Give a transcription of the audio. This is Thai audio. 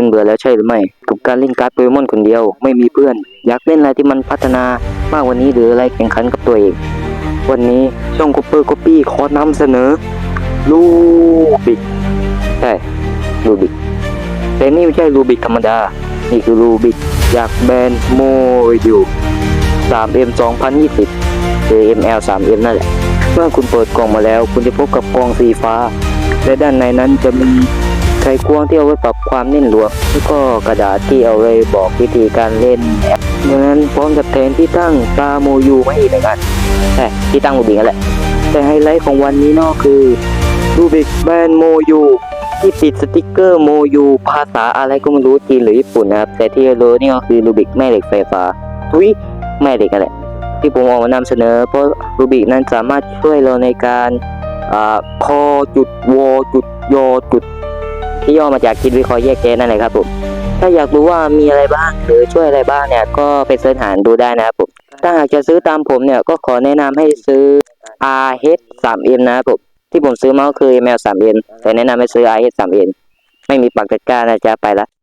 คุณเบื่อแล้วใช่หรือไม่กับการเล่นการ์ดโปเกมอนคนเดียว ไม่มีเพื่อน อยากเล่นอะไรที่มันพัฒนามากกว่านี้หรืออะไรแข่งขันกับตัวเอง วันนี้ช่องคูเปอร์ก๊ปี้ขอนำเสนอ ลูบิกใช่ลูบิกแต่นี่ไม่ใช่ลูบิกธรรมดา นี่คือลูบิกจากแบรนด์โมยู 3M 2020หรือ ML 3M นั่นแหละ เมื่อคุณเปิดกล่องมาแล้ว คุณจะพบกับกล่องสีฟ้า และด้านในนั้นจะมี ไขควงที่เอาไว้ปรับความนิ่มหลวมแล้วก็กระดาษที่เอาไว้บอกวิธีการเล่นแอปดังนั้นพร้อมกับแทนที่ตั้งตาโมยูมาอีกเหมือนกันใช่ที่ตั้งรูบิกนั่นแหละ แต่ไฮไลท์ของวันนี้นอะคือรูบิกแบนโมยูที่ติดสติกเกอร์โมยูภาษาอะไรก็ไม่รู้จีนหรือญี่ปุ่นนะครับ แต่ที่รู้นี่ก็คือรูบิกแม่เหล็กไฟฟ้าทุยแม่เหล็กนั่นแหละ ที่ผมเอามานำเสนอ เพราะรูบิกนั้นสามารถช่วยเราในการอ่าพอจุดวอจุดยอจุด ที่ย่อมาจากคิดวิเคราะห์แยกแยะนั่นแหละครับผมถ้าอยากรู้ว่ามีอะไรบ้างหรือช่วยอะไรบ้างเนี่ยก็ไปเสิร์ชหาดูได้นะครับผมถ้าหากจะซื้อตามผมเนี่ยก็ขอแนะนำให้ซื้อ RH 3M นะครับผมที่ผมซื้อมาก็คือ ML 3M แต่แนะนำให้ซื้อ RH 3M ไม่มีปากตะกร้านะจ๊ะไปละ